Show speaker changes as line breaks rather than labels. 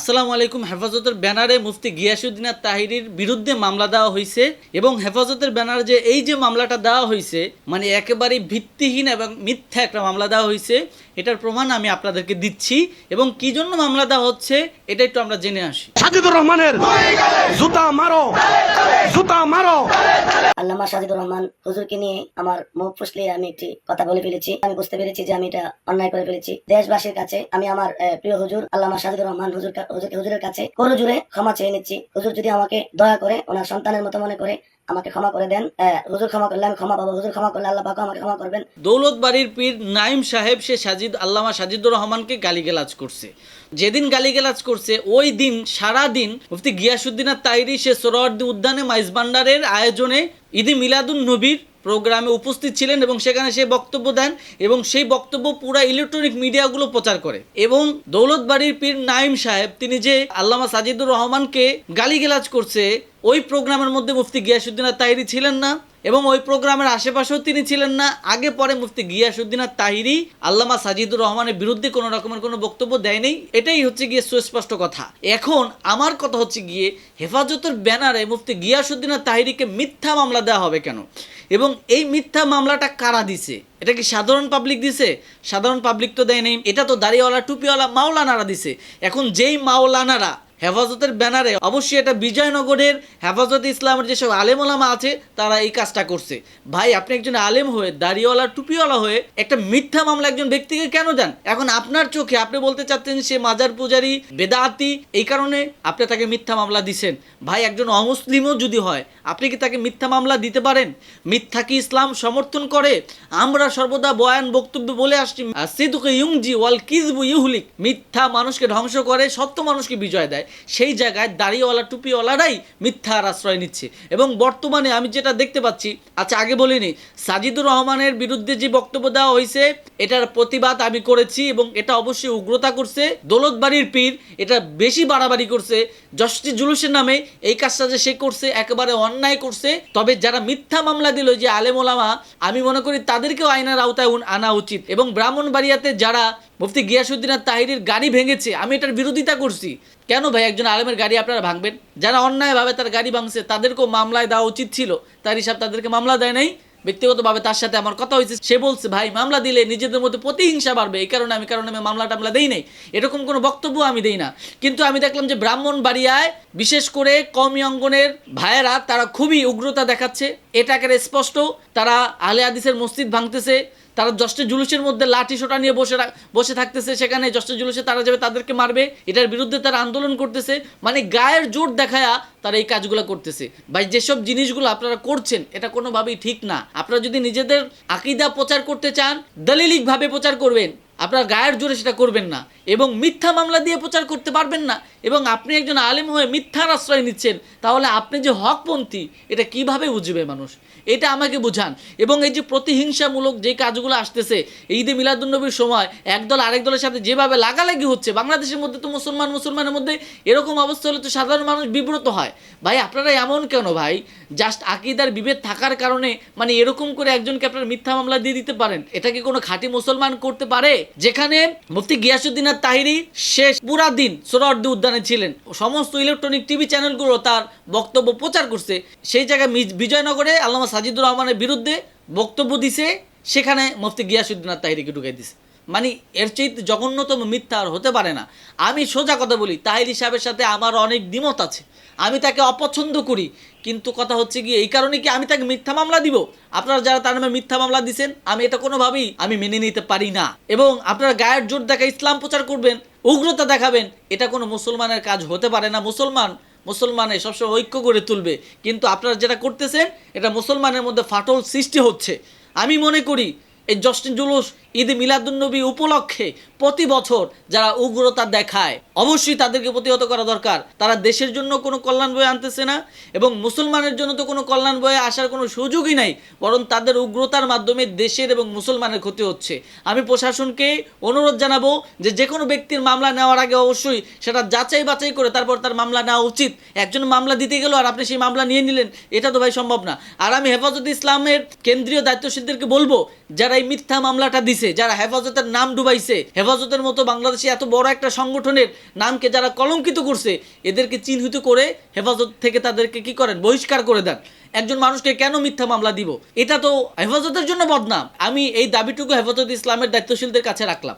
আসসালামু আলাইকুম। হেফাজতের ব্যানারে মুফতি গিয়াসুদ্দিন তাহিরির বিরুদ্ধে মামলা দেওয়া হয়েছে এবং হেফাজতের ব্যানার যে এই যে মামলাটা দেওয়া হয়েছে মানে একেবারে ভিত্তিহীন এবং মিথ্যা একটা মামলা দেওয়া হয়েছে, এটার প্রমাণ আমি আপনাদেরকে দিচ্ছি এবং কি জন্য মামলা দেওয়া হচ্ছে, এটা একটু আমরা জেনে আসি।
সাজিদুর রহমানের জুতা মারো।
আল্লামা সাজিদুর রহমান হুজুরকে নিয়ে আমার মুখ ফুসলে আমি একটি কথা বলে ফেলেছি। আমি বুঝতে পেরেছি যে আমি এটা অন্যায় করে ফেলেছি। দেশবাসীর কাছে আমি আমার প্রিয় হুজুর আল্লামা সাজিদুর রহমান হুজুর হুজুর- হুজুরের কাছে কোন জুড়ে ক্ষমা চেয়ে নিচ্ছি। হুজুর যদি আমাকে দয়া করে ওনার সন্তানের মতো মনে করে আমাকে ক্ষমা করে দেন। হুজুর ক্ষমা করলে আমি ক্ষমা পাবো। হুজুর ক্ষমা করলে আল্লাহ পাক আমাকে ক্ষমা করবেন।
দৌলত বাড়ির পীর নাইম সাহেব, সে সাজিদ, আল্লামা সাজিদুর রহমানকে গালিগালাজ করছে। যেদিন গালিগালাজ করছে, ওই দিন, সারা দিন, মুফতি গিয়াসুদ্দিন আর তাইরি সে সোহরাওয়ার্দী উদ্যানে মাইজবান্ডারের আয়োজনে ঈদে মিলাদুন নবীর প্রোগ্রামে উপস্থিত ছিলেন এবং সেখানে সে বক্তব্য দেন এবং সেই বক্তব্য পুরা ইলেকট্রনিক মিডিয়াগুলো প্রচার করে। এবং দৌলত বাড়ির পীর নাইম সাহেব, তিনি যে আল্লামা সাজিদুর রহমানকে গালিগালাজ করছে ওই প্রোগ্রামের মধ্যে মুফতি গিয়াসুদ্দিন আর তাহিরি ছিলেন না এবং ওই প্রোগ্রামের আশেপাশেও তিনি ছিলেন না। আগে পরে মুফতি গিয়াসুদ্দিন আর তাহিরি আল্লামা সাজিদুর রহমানের বিরুদ্ধে কোনো রকমের কোনো বক্তব্য দেয়নি। এটাই হচ্ছে গিয়ে সুস্পষ্ট কথা। এখন আমার কথা হচ্ছে গিয়ে হেফাজতের ব্যানারে মুফতি গিয়াসুদ্দিন আর তাহিরিকে মিথ্যা মামলা দেওয়া হবে কেন? এবং এই মিথ্যা মামলাটা কারা দিছে? এটা কি সাধারণ পাবলিক দিছে? সাধারণ পাবলিক তো দেয় নেই এটা তো দাড়িওয়ালা, টুপিওয়ালা, মাওলানারা দিছে। এখন যেই মাওলানারা হেফাজতের ব্যানারে অবশ্যই এটা বিজয়নগরের হেফাজত ইসলামের যেসব আলেমোলামা আছে, তারা এই কাজটা করছে। ভাই, আপনি একজন আলেম হয়ে, দাড়িওয়ালা, টুপিওয়ালা হয়ে একটা মিথ্যা মামলা একজন ব্যক্তিকে কেন দেন? এখন আপনার চোখে আপনি বলতে চাচ্ছেন সে মাজার পূজারি, বেদাতি, এই কারণে আপনি তাকে মিথ্যা মামলা দিছেন। ভাই, একজন অমুসলিমও যদি হয়, আপনি কি তাকে মিথ্যা মামলা দিতে পারেন? মিথ্যা কি ইসলাম সমর্থন করে? আমরা সর্বদা বয়ান বক্তব্য বলে আসছি, সিদুকে ইউংজি ওয়াল কিজবু ইউহলিক। মিথ্যা মানুষকে ধ্বংস করে, সত্য মানুষকে বিজয় দেয়। সেই জায়গায় দাড়িওয়ালা, টুপিওয়ালারাই মিথ্যার আশ্রয় নিচ্ছে। এবং বর্তমানে আমি যেটা দেখতে পাচ্ছি আচ্ছা আগে বলিনি, সাজিদুর রহমানের বিরুদ্ধে যে বক্তব্য দেওয়া হয়েছে, এটার প্রতিবাদ আমি করেছি এবং এটা অবশ্যই উগ্রতা করছে। দৌলত বাড়ির পীর এটা বেশি বাড়াবাড়ি করছে। জস্টি জুলুসের নামে এই কাজটা যে সে করছে, একেবারে অন্যায় করছে। তবে যারা মিথ্যা মামলা দিল যে আলেম ওলামা, আমি মনে করি তাদেরকেও আইনের আওতায় আনা উচিত। এবং ব্রাহ্মণবাড়িয়াতে যারা মুফতি গিয়াসুদ্দিন আর তাহিরের গাড়ি ভেঙেছে, আমি এটার বিরোধিতা করছি। কেন ভাই একজন আলেমের গাড়ি আপনারা ভাঙবেন? যারা অন্যায়ভাবে তার গাড়ি ভাঙছে, তাদেরকেও মামলায় দেওয়া উচিত ছিল। তার হিসাব তাদেরকে মামলা দেয় নাই। ব্যক্তিগতভাবে তার সাথে আমার কথা হয়েছে। সে বলছে, ভাই, মামলা দিলে নিজেদের মধ্যে প্রতিহিংসা বাড়বে। এই কারণে আমি কারণে আমি মামলা টামলা দেই নাই। এরকম কোনো বক্তব্য আমি দেই না। কিন্তু আমি দেখলাম যে ব্রাহ্মণ বাড়িয়ায় বিশেষ করে কমি অঙ্গনের ভাইয়েরা, তারা খুবই উগ্রতা দেখাচ্ছে। এটা একেবারে স্পষ্ট। তারা আলে আদিসের মসজিদ ভাঙতেছে, তারা জষ্টে জুলুসের মধ্যে লাঠি সোটা নিয়ে বসে বসে থাকতেছে, সেখানে জষ্টে জুলুসে তারা যাবে, তাদেরকে মারবে। এটার বিরুদ্ধে তারা আন্দোলন করতেছে মানে গায়ের জোর দেখায়া তারা এই কাজগুলো করতেছে। ভাই, যেসব জিনিসগুলো আপনারা করছেন, এটা কোনোভাবেই ঠিক না। আপনারা যদি নিজেদের আকিদা প্রচার করতে চান, দলিলিকভাবে প্রচার করবেন। আপনার গায়ের জোরে সেটা করবেন না এবং মিথ্যা মামলা দিয়ে প্রচার করতে পারবেন না এবং আপনি একজন আলেম হয়ে মিথ্যার আশ্রয় নিচ্ছেন, তাহলে আপনি যে হকপন্থী, এটা কীভাবে বুঝবে মানুষ? এটা আমাকে বুঝান। এবং এই যে প্রতিহিংসামূলক যে কাজগুলো আসতেছে, ঈদে মিলাদুন্নবীর সময় একদল আরেক দলের সাথে যেভাবে লাগালাগি হচ্ছে, বাংলাদেশের মধ্যে তো মুসলমান, মুসলমানের মধ্যে এরকম অবস্থা হলে তো সাধারণ মানুষ বিব্রত হয়। ভাই, আপনারা এমন কেন ভাই? জাস্ট আকিদার বিভেদ থাকার কারণে মানে এরকম করে একজনকে আপনারা মিথ্যা মামলা দিয়ে দিতে পারেন। এটা কি কোনো খাঁটি মুসলমান করতে পারে? যেখানে মুফতি গিয়াসুদ্দিন আর তাহিরি শেষ পুরা দিন সোহরাওয়ার্দী উদ্যানে ছিলেন। সমস্ত ইলেকট্রনিক টিভি চ্যানেলগুলো তার বক্তব্য প্রচার করছে। সেই জায়গায় বিজয়নগরে আল্লামা সাজিদুর রহমানের বিরুদ্ধে বক্তব্য দিছে। সেখানে মুফতি গিয়াসুদ্দিন আর তাহিরিকে ঢুকাই দিছে। মানে এর চেয়ে জঘন্যতম মিথ্যা আর হতে পারে না। আমি সোজা কথা বলি তাহিরি সাহেবের সাথে আমার অনেক দ্বিমত আছে। আমি তাকে অপছন্দ করি, কিন্তু কথা হচ্ছে কি এই কারণে কি আমি তাকে মিথ্যা মামলা দিব? আপনারা যারা তার নামে মিথ্যা মামলা দিছেন, আমি এটা কোনোভাবেই আমি মেনে নিতে পারি না। এবং আপনারা গায়ের জোর দেখা ইসলাম প্রচার করবেন, উগ্রতা দেখাবেন, এটা কোনো মুসলমানের কাজ হতে পারে না। মুসলমান, মুসলমানে সবসময় ঐক্য করে তুলবে। কিন্তু আপনারা যেটা করতেছেন, এটা মুসলমানের মধ্যে ফাটল সৃষ্টি হচ্ছে। আমি মনে করি, এই জস্টিন জুলুস ঈদ মিলাদুন্নবী উপলক্ষে প্রতি বছর যারা উগ্রতা দেখায়, অবশ্যই তাদেরকে প্রতিহত করা দরকার। তারা দেশের জন্য কোনো কল্যাণ বয়ে আনতেছে না এবং মুসলমানের জন্য তো কোনো কল্যাণ বয়ে আসার কোনো সুযোগই নাই, বরং তাদের উগ্রতার মাধ্যমে দেশের এবং মুসলমানের ক্ষতি হচ্ছে। আমি প্রশাসনকে অনুরোধ জানাব যে যে কোনো ব্যক্তির মামলা নেওয়ার আগে অবশ্যই সেটা যাচাই বাছাই করে তারপর তার মামলা নেওয়া উচিত। একজন মামলা দিতে গেল আর আপনি সেই মামলা নিয়ে নিলেন, এটা তো ভাই সম্ভব না। আর আমি হেফাজত ইসলামের কেন্দ্রীয় দায়িত্বশীলদেরকে বলব, যারা এই মিথ্যা মামলাটা দিছে ডুবাইছে যারা হেফাজতের নাম ডুবাইছে। হেফাজতের মতো বাংলাদেশে এত বড় একটা সংগঠনের নামকে যারা কলঙ্কিত করছে, এদেরকে চিহ্নিত করে হেফাজত থেকে তাদেরকে কি করেন? বহিষ্কার করে দেন। একজন মানুষকে কেন মিথ্যা মামলা দিব? এটা তো হেফাজতের জন্য বদনাম। আমি এই দাবিটুকু হেফাজত ইসলামের দায়িত্বশীলদের কাছে রাখলাম।